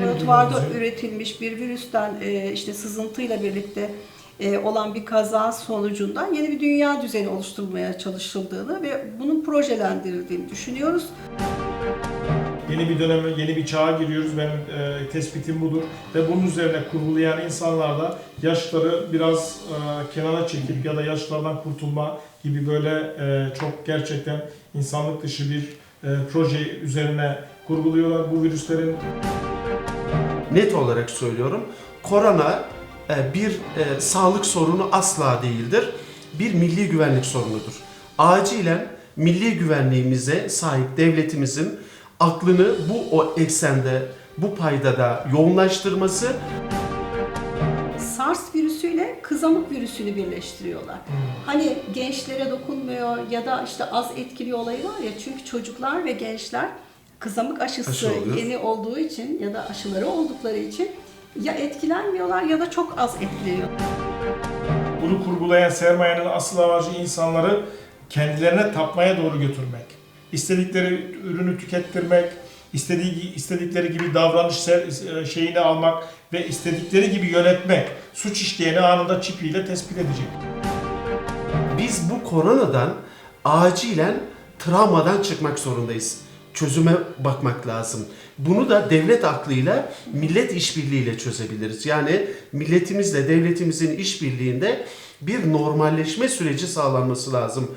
laboratuvarda üretilmiş bir virüsten e, işte sızıntıyla birlikte e, olan bir kaza sonucunda yeni bir dünya düzeni oluşturulmaya çalışıldığını ve bunun projelendirildiğini düşünüyoruz. Yeni bir döneme, yeni bir çağa giriyoruz. Benim e, tespitim budur. Ve bunun üzerine kurgulayan insanlar da yaşları biraz e, kenara çekip ya da yaşlardan kurtulma gibi böyle e, çok gerçekten insanlık dışı bir e, proje üzerine kurguluyorlar. Bu virüslerin net olarak söylüyorum. Korona e, bir e, sağlık sorunu asla değildir. Bir milli güvenlik sorunudur. Acilen milli güvenliğimize sahip devletimizin aklını bu o eksende, bu paydada yoğunlaştırması SARS virüsüyle kızamık virüsünü birleştiriyorlar. Hani gençlere dokunmuyor ya da işte az etkili olayı var ya çünkü çocuklar ve gençler kızamık aşısı Aşı oluyor. yeni olduğu için ya da aşıları oldukları için ya etkilenmiyorlar ya da çok az etkiliyor. bunu kurgulayan sermayenin asıl amacı insanları kendilerine tapmaya doğru götürmek. İstedikleri ürünü tükettirmek, istediği istedikleri gibi davranış ser- şeyini almak ve istedikleri gibi yönetmek. Suç işleyeni anında çipiyle tespit edecek. biz bu koronadan acilen travmadan çıkmak zorundayız. Çözüme bakmak lazım. Bunu da devlet aklıyla, millet işbirliğiyle çözebiliriz. Yani milletimizle devletimizin işbirliğinde bir normalleşme süreci sağlanması lazım.